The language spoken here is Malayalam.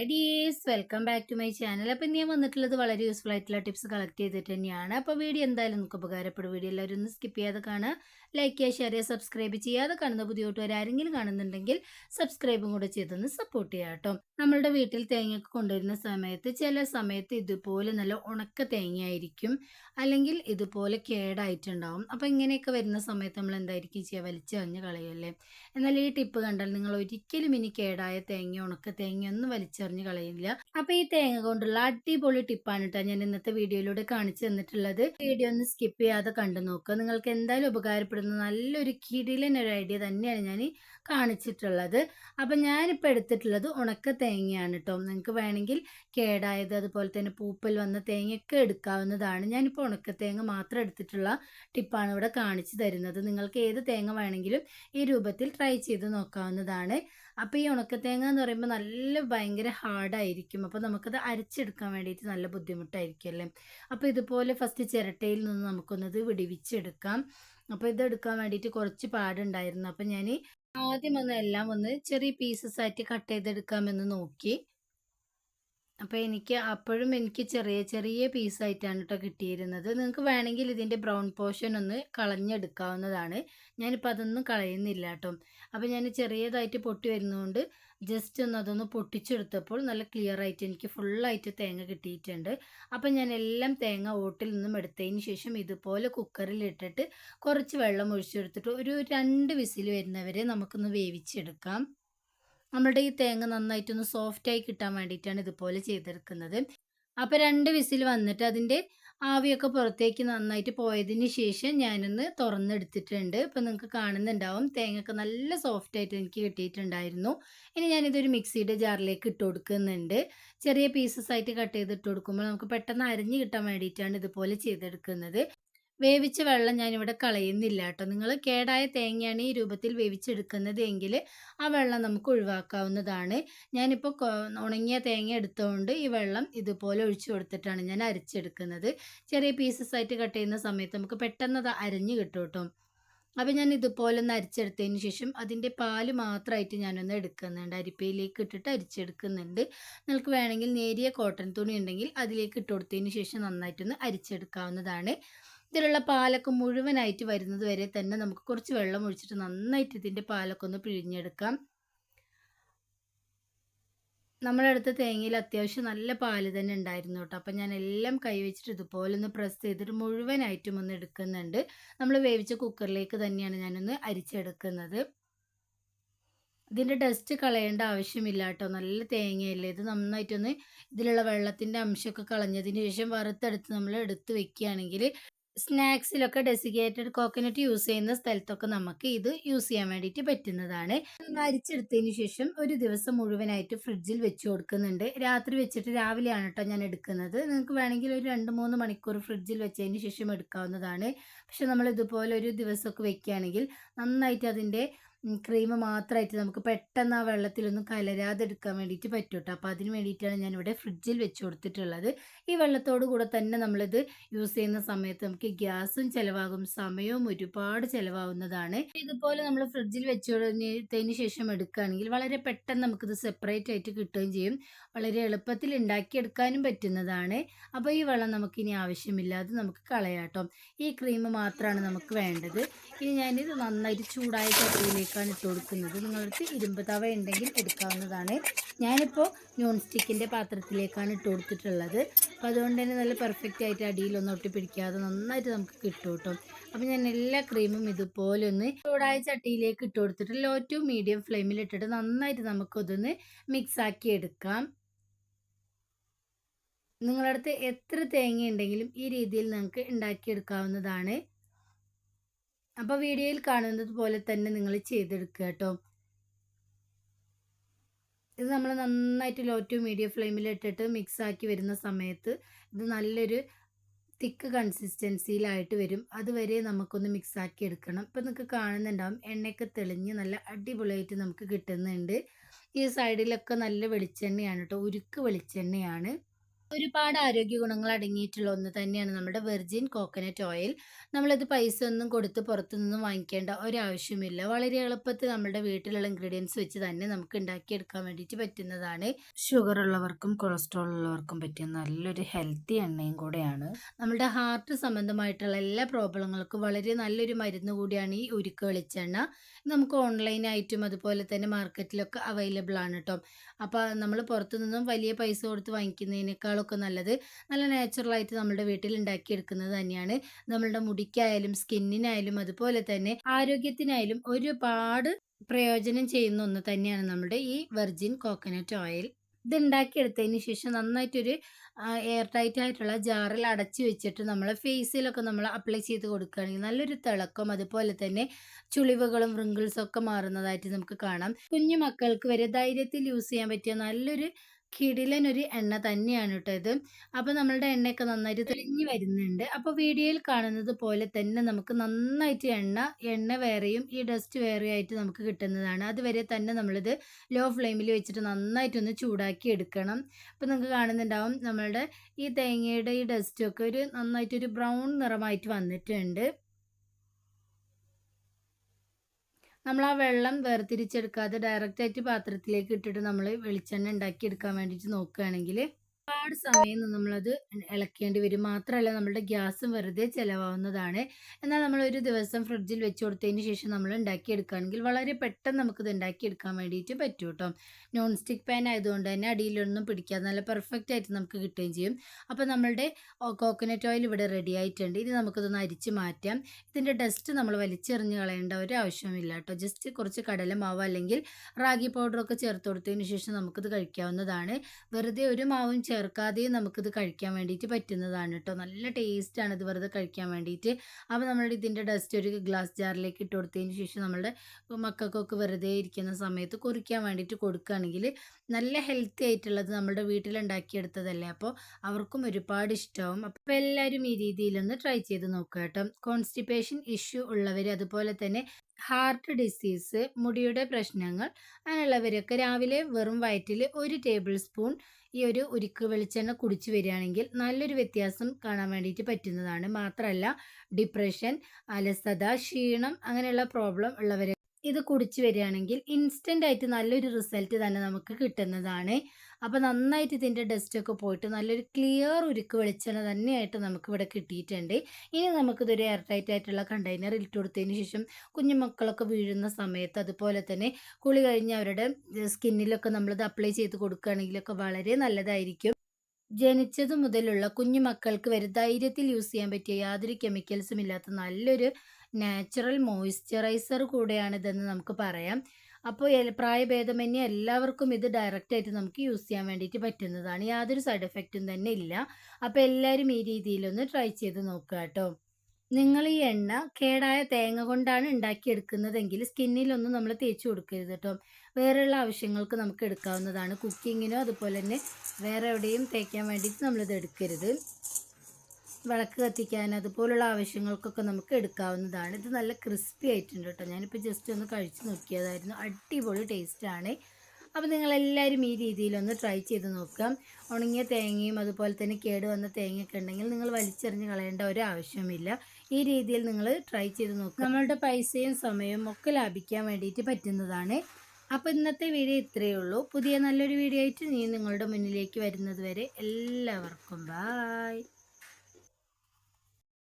Hi dears welcome back to my channel അപ്പോൾ ഞാൻ വന്നിട്ടുള്ളത് വളരെ യൂസ്ഫുൾ ആയിട്ടുള്ള ടിപ്സ് കളക്ട് ചെയ്തിട്ട് തന്നെയാണ്. അപ്പോൾ വീഡിയോ എന്തായാലും നമുക്ക് ഉപകാരപ്പെടും. വീഡിയോ എല്ലാവരും ഒന്ന് സ്കിപ്പ് ചെയ്യാതെ കാണുക. ലൈക്ക് ചെയ്യുക ഷെയർ ചെയ്യുക സബ്സ്ക്രൈബ് ചെയ്യാതെ കാണുന്ന പുതിയ കൂട്ടുകാർ ആരെങ്കിലും കാണുന്നുണ്ടെങ്കിൽ സബ്സ്ക്രൈബും കൂടെ ചെയ്തൊന്ന് സപ്പോർട്ട് ചെയ്യാം കേട്ടോ. നമ്മളുടെ വീട്ടിൽ തേങ്ങയൊക്കെ കൊണ്ടുവരുന്ന സമയത്ത് ചില സമയത്ത് ഇതുപോലെ നല്ല ഉണക്ക തേങ്ങയായിരിക്കും. അല്ലെങ്കിൽ ഇതുപോലെ കേടായിട്ടുണ്ടാവും. അപ്പോൾ ഇങ്ങനെയൊക്കെ വരുന്ന സമയത്ത് നമ്മൾ എന്തായിരിക്കും ചെയ്യുക? വലിച്ചെറിഞ്ഞ് കളയല്ലേ എന്നാൽ ഈ ടിപ്പ് കണ്ടാൽ നിങ്ങൾ ഒരിക്കലും ഇനി കേടായ തേങ്ങ ഉണക്ക തേങ്ങ ഒന്നും കളയില്ല അപ്പൊ ഈ തേങ്ങ കൊണ്ടുള്ള അടിപൊളി ടിപ്പാണ് കേട്ടോ ഞാൻ ഇന്നത്തെ വീഡിയോയിലൂടെ കാണിച്ചു തന്നിട്ടുള്ളത്. വീഡിയോ ഒന്ന് സ്കിപ്പ് ചെയ്യാതെ കണ്ടു നോക്കുക. നിങ്ങൾക്ക് എന്തായാലും ഉപകാരപ്പെടുന്ന നല്ലൊരു കിടിലൻ ഒരു ഐഡിയ തന്നെയാണ് ഞാൻ കാണിച്ചിട്ടുള്ളത്. അപ്പം ഞാനിപ്പോൾ എടുത്തിട്ടുള്ളത് ഉണക്ക തേങ്ങയാണ് കേട്ടോ നിങ്ങൾക്ക് വേണമെങ്കിൽ കേടായത് അതുപോലെ തന്നെ പൂപ്പൽ വന്ന തേങ്ങയൊക്കെ എടുക്കാവുന്നതാണ്. ഞാനിപ്പോൾ ഉണക്ക തേങ്ങ മാത്രം എടുത്തിട്ടുള്ള ടിപ്പാണ് ഇവിടെ കാണിച്ചു തരുന്നത്. നിങ്ങൾക്ക് ഏത് തേങ്ങ വേണമെങ്കിലും ഈ രൂപത്തിൽ ട്രൈ ചെയ്ത് നോക്കാവുന്നതാണ്. അപ്പോൾ ഈ ഉണക്കത്തേങ്ങ എന്ന് പറയുമ്പോൾ നല്ല ഭയങ്കര ഹാർഡായിരിക്കും അപ്പോൾ നമുക്കത് അരച്ചെടുക്കാൻ വേണ്ടിയിട്ട് നല്ല ബുദ്ധിമുട്ടായിരിക്കും അല്ലേ അപ്പോൾ ഇതുപോലെ ഫസ്റ്റ് ചിരട്ടയിൽ നിന്ന് നമുക്കൊന്നത് വിടിവിച്ചെടുക്കാം. അപ്പോൾ ഇതെടുക്കാൻ വേണ്ടിയിട്ട് കുറച്ച് പാടുണ്ടായിരുന്നു. അപ്പോൾ ഞാൻ ആദ്യം ഒന്ന് എല്ലാം ഒന്ന് ചെറിയ പീസസ് ആയിട്ട് കട്ട് ചെയ്തെടുക്കാമെന്ന് നോക്കി. അപ്പോൾ എനിക്ക് അപ്പോഴും എനിക്ക് ചെറിയ ചെറിയ പീസായിട്ടാണ് കേട്ടോ കിട്ടിയിരുന്നത്. നിങ്ങൾക്ക് വേണമെങ്കിൽ ഇതിന്റെ ബ്രൗൺ പോർഷൻ ഒന്ന് കളഞ്ഞെടുക്കാവുന്നതാണ്. ഞാനിപ്പോൾ അതൊന്നും കളയുന്നില്ല കേട്ടോ അപ്പോൾ ഞാൻ ചെറിയതായിട്ട് പൊട്ടി വരുന്നതുകൊണ്ട് ജസ്റ്റ് ഒന്ന് അതൊന്ന് പൊട്ടിച്ചെടുത്തപ്പോൾ നല്ല ക്ലിയർ ആയിട്ട് എനിക്ക് ഫുള്ളായിട്ട് തേങ്ങ കിട്ടിയിട്ടുണ്ട്. അപ്പം ഞാൻ എല്ലാം തേങ്ങ ഓട്ടിൽ നിന്നും എടുത്തതിന് ശേഷം ഇതുപോലെ കുക്കറിൽ ഇട്ടിട്ട് കുറച്ച് വെള്ളം ഒഴിച്ചെടുത്തിട്ട് ഒരു രണ്ട് വിസിൽ വരുന്നവരെ നമുക്കൊന്ന് വേവിച്ചെടുക്കാം. നമ്മളുടെ ഈ തേങ്ങ നന്നായിട്ടൊന്ന് സോഫ്റ്റായി കിട്ടാൻ വേണ്ടിയിട്ടാണ് ഇതുപോലെ ചെയ്തെടുക്കുന്നത്. അപ്പോൾ രണ്ട് വിസിൽ വന്നിട്ട് അതിന്റെ ആവിയൊക്കെ പുറത്തേക്ക് നന്നായിട്ട് പോയതിന് ശേഷം ഞാനൊന്ന് തുറന്നെടുത്തിട്ടുണ്ട്. ഇപ്പം നിങ്ങൾക്ക് കാണുന്നുണ്ടാവും തേങ്ങയൊക്കെ നല്ല സോഫ്റ്റ് ആയിട്ട് എനിക്ക് കിട്ടിയിട്ടുണ്ടായിരുന്നു. ഇനി ഞാനിതൊരു മിക്സിയുടെ ജാറിലേക്ക് ഇട്ട് കൊടുക്കുന്നുണ്ട്. ചെറിയ പീസസ് ആയിട്ട് കട്ട് ചെയ്ത് ചെയ്തിട്ട് കൊടുക്കുമ്പോൾ നമുക്ക് പെട്ടെന്ന് അരിഞ്ഞ് കിട്ടാൻ വേണ്ടിയിട്ടാണ് ഇതുപോലെ ചെയ്തെടുക്കുന്നത്. വേവിച്ച വെള്ളം ഞാനിവിടെ കളയുന്നില്ല കേട്ടോ. നിങ്ങൾ കേടായ തേങ്ങയാണ് ഈ രൂപത്തിൽ വേവിച്ചെടുക്കുന്നത് എങ്കിൽ ആ വെള്ളം നമുക്ക് ഒഴിവാക്കാവുന്നതാണ്. ഞാനിപ്പോൾ ഉണങ്ങിയ തേങ്ങ എടുത്തുകൊണ്ട് ഈ വെള്ളം ഇതുപോലെ ഒഴിച്ചു കൊടുത്തിട്ടാണ് ഞാൻ അരച്ചെടുക്കുന്നത്. ചെറിയ പീസസ് ആയിട്ട് കട്ട് ചെയ്യുന്ന സമയത്ത് നമുക്ക് പെട്ടെന്ന് അത് അരഞ്ഞു കിട്ടും കേട്ടോ. അപ്പോൾ ഞാൻ ഇതുപോലെ ഒന്ന് അരിച്ചെടുത്തതിന് ശേഷം അതിന്റെ പാൽ മാത്രമായിട്ട് ഞാനൊന്ന് എടുക്കുന്നുണ്ട്. അരിപ്പയിലേക്ക് ഇട്ടിട്ട് അരിച്ചെടുക്കുന്നുണ്ട്. നിങ്ങൾക്ക് വേണമെങ്കിൽ നേരിയ കോട്ടൺ തുണി ഉണ്ടെങ്കിൽ അതിലേക്ക് ഇട്ട് കൊടുത്തതിന് ശേഷം നന്നായിട്ടൊന്ന് അരിച്ചെടുക്കാവുന്നതാണ്. ഇതിലുള്ള പാലൊക്കെ മുഴുവനായിട്ട് വരുന്നത് വരെ തന്നെ നമുക്ക് കുറച്ച് വെള്ളം ഒഴിച്ചിട്ട് നന്നായിട്ട് ഇതിന്റെ പാലൊക്കെ ഒന്ന് പിഴിഞ്ഞെടുക്കാം. നമ്മളടുത്ത തേങ്ങയിൽ അത്യാവശ്യം നല്ല പാൽ തന്നെ ഉണ്ടായിരുന്നു കേട്ടോ. അപ്പം ഞാൻ എല്ലാം കൈവച്ചിട്ട് ഇതുപോലെ ഒന്ന് പ്രസ് ചെയ്തിട്ട് മുഴുവനായിട്ടും ഒന്ന് എടുക്കുന്നുണ്ട്. നമ്മൾ വേവിച്ച കുക്കറിലേക്ക് തന്നെയാണ് ഞാനൊന്ന് അരിച്ചെടുക്കുന്നത്. ഇതിന്റെ ഡസ്റ്റ് കളയേണ്ട ആവശ്യമില്ല കേട്ടോ. നല്ല തേങ്ങയല്ലേ? ഇത് നന്നായിട്ടൊന്ന് ഇതിലുള്ള വെള്ളത്തിന്റെ അംശമൊക്കെ കളഞ്ഞതിന് ശേഷം വറുത്തെടുത്ത് നമ്മൾ എടുത്ത് വെക്കുകയാണെങ്കിൽ സ്നാക്സിലൊക്കെ ഡെസിഗേറ്റഡ് കോക്കനട്ട് യൂസ് ചെയ്യുന്ന സ്ഥലത്തൊക്കെ നമുക്ക് ഇത് യൂസ് ചെയ്യാൻ വേണ്ടിയിട്ട് പറ്റുന്നതാണ്. അരിച്ചെടുത്തതിന് ശേഷം ഒരു ദിവസം മുഴുവനായിട്ട് ഫ്രിഡ്ജിൽ വെച്ച് കൊടുക്കുന്നുണ്ട്. രാത്രി വെച്ചിട്ട് രാവിലെയാണ് കേട്ടോ ഞാൻ എടുക്കുന്നത്. നിങ്ങൾക്ക് വേണമെങ്കിൽ ഒരു രണ്ട് മൂന്ന് മണിക്കൂർ ഫ്രിഡ്ജിൽ വെച്ചതിന് ശേഷം എടുക്കാവുന്നതാണ്. പക്ഷെ നമ്മൾ ഇതുപോലെ ഒരു ദിവസമൊക്കെ വെക്കുകയാണെങ്കിൽ നന്നായിട്ട് അതിന്റെ ക്രീം മാത്രമായിട്ട് നമുക്ക് പെട്ടെന്ന് ആ വെള്ളത്തിലൊന്നും കലരാതെ എടുക്കാൻ വേണ്ടിയിട്ട് പറ്റും കേട്ടോ അപ്പോൾ അതിന് വേണ്ടിയിട്ടാണ് ഞാനിവിടെ ഫ്രിഡ്ജിൽ വെച്ച് കൊടുത്തിട്ടുള്ളത്. ഈ വെള്ളത്തോടു കൂടെ തന്നെ നമ്മളിത് യൂസ് ചെയ്യുന്ന സമയത്ത് നമുക്ക് ഗ്യാസും ചിലവാകും സമയവും ഒരുപാട് ചിലവാകുന്നതാണ്. ഇതുപോലെ നമ്മൾ ഫ്രിഡ്ജിൽ വെച്ച് കൊടുത്തതിന് ശേഷം എടുക്കുകയാണെങ്കിൽ വളരെ പെട്ടെന്ന് നമുക്കിത് സെപ്പറേറ്റ് ആയിട്ട് കിട്ടുകയും ചെയ്യും. വളരെ എളുപ്പത്തിൽ ഉണ്ടാക്കിയെടുക്കാനും പറ്റുന്നതാണ്. അപ്പോൾ ഈ വെള്ളം നമുക്കിനി ആവശ്യമില്ല. അത് നമുക്ക് കളയാട്ടോ ഈ ക്രീം മാത്രമാണ് നമുക്ക് വേണ്ടത്. ഇനി ഞാനിത് നന്നായിട്ട് ചൂടായ ചട്ടിയിലേക്ക് പാത്രത്തിലേക്കാണ് ഇട്ട് കൊടുക്കുന്നത്. നിങ്ങൾക്ക് ഇരുമ്പ് തവ ഉണ്ടെങ്കിൽ എടുക്കാവുന്നതാണ്. ഞാനിപ്പോൾ നോൺ സ്റ്റിക്കിന്റെ പാത്രത്തിലേക്കാണ് ഇട്ട് കൊടുത്തിട്ടുള്ളത്. അപ്പോൾ അതുകൊണ്ട് തന്നെ നല്ല പെർഫെക്റ്റ് ആയിട്ട് അടിയിലൊന്നും ഒട്ടിപ്പിടിക്കാതെ നന്നായിട്ട് നമുക്ക് കിട്ടും കേട്ടോ. അപ്പോൾ ഞാൻ എല്ലാ ക്രീമും ഇതുപോലെ ഒന്ന് ചൂടായ ചട്ടിയിലേക്ക് ഇട്ട് കൊടുത്തിട്ട് ലോ ടു മീഡിയം ഫ്ലെയിമിൽ ഇട്ടിട്ട് നന്നായിട്ട് നമുക്കതൊന്ന് മിക്സ് ആക്കി എടുക്കാം. നിങ്ങളടുത്ത് എത്ര തേങ്ങ ഉണ്ടെങ്കിലും ഈ രീതിയിൽ നിങ്ങൾക്ക് ഉണ്ടാക്കിയെടുക്കാവുന്നതാണ്. അപ്പോൾ വീഡിയോയിൽ കാണുന്നത് പോലെ തന്നെ നിങ്ങൾ ചെയ്തെടുക്കുക കേട്ടോ. ഇത് നമ്മൾ നന്നായിട്ട് ലോ ടു മീഡിയം ഫ്ലെയിമിൽ ഇട്ടിട്ട് മിക്സ് ആക്കി വരുന്ന സമയത്ത് ഇത് നല്ലൊരു തിക്ക് കൺസിസ്റ്റൻസിയിലായിട്ട് വരും. അതുവരെ നമുക്കൊന്ന് മിക്സ് ആക്കി എടുക്കണം. ഇപ്പം നിങ്ങൾക്ക് കാണുന്നുണ്ടാവും എണ്ണയൊക്കെ തെളിഞ്ഞ് നല്ല അടിപൊളിയായിട്ട് നമുക്ക് കിട്ടുന്നുണ്ട്. ഈ സൈഡിലൊക്കെ നല്ല വെളിച്ചെണ്ണയാണ് കേട്ടോ ഉരുക്ക് വെളിച്ചെണ്ണയാണ്. ഒരുപാട് ആരോഗ്യ ഗുണങ്ങൾ അടങ്ങിയിട്ടുള്ള ഒന്ന് തന്നെയാണ് നമ്മുടെ വെർജിൻ കോക്കനട്ട് ഓയിൽ നമ്മളത് പൈസ ഒന്നും കൊടുത്ത് പുറത്തുനിന്നും വാങ്ങിക്കേണ്ട ഒരാവശ്യമില്ല. വളരെ എളുപ്പത്തിൽ നമ്മുടെ വീട്ടിലുള്ള ഇൻഗ്രീഡിയൻസ് വെച്ച് തന്നെ നമുക്ക് ഉണ്ടാക്കിയെടുക്കാൻ വേണ്ടിയിട്ട് പറ്റുന്നതാണ്. ഷുഗർ ഉള്ളവർക്കും കൊളസ്ട്രോൾ ഉള്ളവർക്കും പറ്റിയ നല്ലൊരു ഹെൽത്തി എണ്ണയും കൂടെയാണ്. നമ്മുടെ ഹാർട്ട് സംബന്ധമായിട്ടുള്ള എല്ലാ പ്രോബ്ലങ്ങൾക്കും വളരെ നല്ലൊരു മരുന്ന് കൂടിയാണ് ഈ ഉരുക്ക് വെളിച്ചെണ്ണ. നമുക്ക് ഓൺലൈനായിട്ടും അതുപോലെ തന്നെ മാർക്കറ്റിലൊക്കെ അവൈലബിൾ ആണ് കേട്ടോ അപ്പോൾ നമ്മൾ പുറത്തുനിന്നും വലിയ പൈസ കൊടുത്ത് വാങ്ങിക്കുന്നതിനേക്കാളൊക്കെ നല്ലത്. നല്ല നാച്ചുറലായിട്ട് നമ്മുടെ വീട്ടിൽ ഉണ്ടാക്കിയെടുക്കുന്നത് തന്നെയാണ്. നമ്മളുടെ മുടിക്കായാലും സ്കിന്നിനായാലും അതുപോലെ തന്നെ ആരോഗ്യത്തിനായാലും ഒരുപാട് പ്രയോജനം ചെയ്യുന്ന ഒന്ന് തന്നെയാണ് നമ്മുടെ ഈ വെർജിൻ കോക്കനട്ട് ഓയിൽ ഇത് ഉണ്ടാക്കിയെടുത്തതിന് ശേഷം നന്നായിട്ടൊരു എയർ ടൈറ്റ് ആയിട്ടുള്ള ജാറിൽ അടച്ചു വെച്ചിട്ട് നമ്മൾ ഫേസിലൊക്കെ നമ്മൾ അപ്ലൈ ചെയ്ത് കൊടുക്കുകയാണെങ്കിൽ നല്ലൊരു തിളക്കം അതുപോലെ തന്നെ ചുളിവുകളും റിങ്കിൾസും ഒക്കെ മാറുന്നതായിട്ട് നമുക്ക് കാണാം. കുഞ്ഞു മക്കൾക്ക് വരെ ധൈര്യത്തിൽ യൂസ് ചെയ്യാൻ പറ്റിയ നല്ലൊരു കിടിലൻ ഒരു എണ്ണ തന്നെയാണ് കേട്ടോ ഇത്. അപ്പോൾ നമ്മളുടെ എണ്ണയൊക്കെ നന്നായിട്ട് തെളിഞ്ഞ് വരുന്നുണ്ട്. അപ്പോൾ വീഡിയോയിൽ കാണുന്നത് പോലെ തന്നെ നമുക്ക് നന്നായിട്ട് എണ്ണ എണ്ണ വേറെയും ഈ ഡസ്റ്റ് വേറെയായിട്ട് നമുക്ക് കിട്ടുന്നതാണ്. അതുവരെ തന്നെ നമ്മളിത് ലോ ഫ്ലെയിമിൽ വെച്ചിട്ട് നന്നായിട്ടൊന്ന് ചൂടാക്കി എടുക്കണം. അപ്പോൾ നിങ്ങൾക്ക് കാണുന്നുണ്ടാവും നമ്മളുടെ ഈ തേങ്ങയുടെ ഈ ഡസ്റ്റൊക്കെ ഒരു നന്നായിട്ടൊരു ബ്രൗൺ നിറമായിട്ട് വന്നിട്ടുണ്ട്. നമ്മൾ ആ വെള്ളം വേർതിരിച്ചെടുക്കാതെ ഡയറക്റ്റായിട്ട് പാത്രത്തിലേക്ക് ഇട്ടിട്ട് നമ്മൾ വെളിച്ചെണ്ണ ഉണ്ടാക്കിയെടുക്കാൻ വേണ്ടിയിട്ട് നോക്കുകയാണെങ്കിൽ ഒരുപാട് സമയം നമ്മളത് ഇളക്കേണ്ടി വരും. മാത്രമല്ല നമ്മുടെ ഗ്യാസും വെറുതെ ചിലവാവുന്നതാണ്. എന്നാൽ നമ്മൾ ഒരു ദിവസം ഫ്രിഡ്ജിൽ വെച്ച് കൊടുത്തതിന് ശേഷം നമ്മൾ ഉണ്ടാക്കിയെടുക്കുകയാണെങ്കിൽ വളരെ പെട്ടെന്ന് നമുക്കിത് ഉണ്ടാക്കിയെടുക്കാൻ വേണ്ടിയിട്ട് പറ്റും കേട്ടോ നോൺ സ്റ്റിക്ക് പാൻ ആയതുകൊണ്ട് തന്നെ അടിയിലൊന്നും പിടിക്കാതെ നല്ല പെർഫെക്റ്റ് ആയിട്ട് നമുക്ക് കിട്ടുകയും ചെയ്യും. അപ്പോൾ നമ്മളുടെ കോക്കനട്ട് ഓയിൽ ഇവിടെ റെഡി ആയിട്ടുണ്ട്. ഇനി നമുക്കിതൊന്ന് അരിച്ച് മാറ്റാം. ഇതിന്റെ ഡസ്റ്റ് നമ്മൾ വലിച്ചെറിഞ്ഞ് കളയേണ്ട ഒരു ആവശ്യമില്ല കേട്ടോ. ജസ്റ്റ് കുറച്ച് കടലമാവ് അല്ലെങ്കിൽ റാഗി പൗഡറൊക്കെ ചേർത്ത് കൊടുത്തതിന് ശേഷം നമുക്കിത് കഴിക്കാവുന്നതാണ്. വെറുതെ ഒരു മാവും ചേർ ചേർക്കാതെയും നമുക്കിത് കഴിക്കാൻ വേണ്ടിയിട്ട് പറ്റുന്നതാണ് കേട്ടോ നല്ല ടേസ്റ്റാണ് ഇത് വെറുതെ കഴിക്കാൻ വേണ്ടിയിട്ട് അപ്പോൾ നമ്മൾ ഇതിന്റെ ഡസ്റ്റ് ഒരു ഗ്ലാസ് ജാറിലേക്ക് ഇട്ട് കൊടുത്തതിന് ശേഷം നമ്മളുടെ മക്കൾക്കൊക്കെ വെറുതെ ഇരിക്കുന്ന സമയത്ത് കുറിക്കാൻ വേണ്ടിയിട്ട് കൊടുക്കുകയാണെങ്കിൽ നല്ല ഹെൽത്തി ആയിട്ടുള്ളത് നമ്മുടെ വീട്ടിലുണ്ടാക്കിയെടുത്തതല്ലേ? അപ്പോൾ അവർക്കും ഒരുപാട് ഇഷ്ടമാവും അപ്പോൾ എല്ലാവരും ഈ രീതിയിലൊന്ന് ട്രൈ ചെയ്ത് നോക്കുക കേട്ടോ കോൺസ്റ്റിപ്പേഷൻ ഇഷ്യൂ ഉള്ളവർ അതുപോലെ തന്നെ ഹാർട്ട് ഡിസീസ് മുടിയുടെ പ്രശ്നങ്ങൾ അങ്ങനെയുള്ളവരൊക്കെ രാവിലെ വെറും വയറ്റിൽ ഒരു ടേബിൾ സ്പൂൺ ഈ ഒരു ഉരുക്ക് വെളിച്ചെണ്ണ കുടിച്ചു വരികയാണെങ്കിൽ നല്ലൊരു വ്യത്യാസം കാണാൻ വേണ്ടിയിട്ട് പറ്റുന്നതാണ്. മാത്രമല്ല ഡിപ്രഷൻ അലസത ക്ഷീണം അങ്ങനെയുള്ള പ്രോബ്ലം ഉള്ളവരെ ഇത് കുടിച്ചു വരികയാണെങ്കിൽ ഇൻസ്റ്റന്റ് ആയിട്ട് നല്ലൊരു റിസൾട്ട് തന്നെ നമുക്ക് കിട്ടുന്നതാണ്. അപ്പോൾ നന്നായിട്ട് ഇതിന്റെ ഡസ്റ്റൊക്കെ പോയിട്ട് നല്ലൊരു ക്ലിയർ ഉരുക്ക് വെളിച്ചെണ്ണ തന്നെയായിട്ട് നമുക്ക് ഇവിടെ കിട്ടിയിട്ടുണ്ട്. ഇനി നമുക്കിതൊരു എയർ ടൈറ്റ് ആയിട്ടുള്ള കണ്ടെയ്നർ ഇട്ട് കൊടുത്തതിന് ശേഷം കുഞ്ഞു മക്കളൊക്കെ വീഴുന്ന സമയത്ത് അതുപോലെ തന്നെ കുളി കഴിഞ്ഞ് അവരുടെ സ്കിന്നിലൊക്കെ നമ്മളിത് അപ്ലൈ ചെയ്ത് കൊടുക്കുകയാണെങ്കിലൊക്കെ വളരെ നല്ലതായിരിക്കും. ജനിച്ചതു മുതലുള്ള കുഞ്ഞു മക്കൾക്ക് വരെ ധൈര്യത്തിൽ യൂസ് ചെയ്യാൻ പറ്റിയ യാതൊരു കെമിക്കൽസും ഇല്ലാത്ത നല്ലൊരു നാച്ചുറൽ മോയ്സ്ചറൈസർ കൂടെയാണിതെന്ന് നമുക്ക് പറയാം. അപ്പോൾ പ്രായഭേദമന്യേ എല്ലാവർക്കും ഇത് ഡയറക്റ്റായിട്ട് നമുക്ക് യൂസ് ചെയ്യാൻ വേണ്ടിയിട്ട് പറ്റുന്നതാണ്. യാതൊരു സൈഡ് എഫക്റ്റും തന്നെ ഇല്ല. അപ്പോൾ എല്ലാവരും ഈ രീതിയിലൊന്ന് ട്രൈ ചെയ്ത് നോക്കുക കേട്ടോ. നിങ്ങൾ ഈ എണ്ണ കേടായ തേങ്ങ കൊണ്ടാണ് ഉണ്ടാക്കിയെടുക്കുന്നതെങ്കിൽ സ്കിന്നിലൊന്നും നമ്മൾ തേച്ച് കൊടുക്കരുത് കേട്ടോ. വേറെയുള്ള ആവശ്യങ്ങൾക്ക് നമുക്ക് എടുക്കാവുന്നതാണ്. കുക്കിങ്ങിനോ അതുപോലെ തന്നെ വേറെ എവിടെയും തേക്കാൻ വേണ്ടിയിട്ട് നമ്മളിത് എടുക്കരുത്. വിളക്ക് കത്തിക്കാൻ അതുപോലുള്ള ആവശ്യങ്ങൾക്കൊക്കെ നമുക്ക് എടുക്കാവുന്നതാണ്. ഇത് നല്ല ക്രിസ്പി ആയിട്ടുണ്ട് കേട്ടോ. ഞാനിപ്പോൾ ജസ്റ്റ് ഒന്ന് കഴിച്ച് നോക്കിയതായിരുന്നു. അടിപൊളി ടേസ്റ്റാണ് അപ്പോൾ നിങ്ങളെല്ലാവരും ഈ രീതിയിലൊന്ന് ട്രൈ ചെയ്ത് നോക്കാം ഉണങ്ങിയ തേങ്ങയും അതുപോലെ തന്നെ കേട് വന്ന തേങ്ങയൊക്കെ ഉണ്ടെങ്കിൽ നിങ്ങൾ വലിച്ചെറിഞ്ഞ് കളയേണ്ട ഒരു ആവശ്യമില്ല ഈ രീതിയിൽ നിങ്ങൾ ട്രൈ ചെയ്ത് നോക്കുക. നമ്മളുടെ പൈസയും സമയവും ഒക്കെ ലാഭിക്കാൻ വേണ്ടിയിട്ട് പറ്റുന്നതാണ്. അപ്പോൾ ഇന്നത്തെ വീഡിയോ ഇത്രയേ ഉള്ളൂ. പുതിയ നല്ലൊരു വീഡിയോ ആയിട്ട് നീ നിങ്ങളുടെ മുന്നിലേക്ക് വരുന്നത് വരെ എല്ലാവർക്കും ബായ്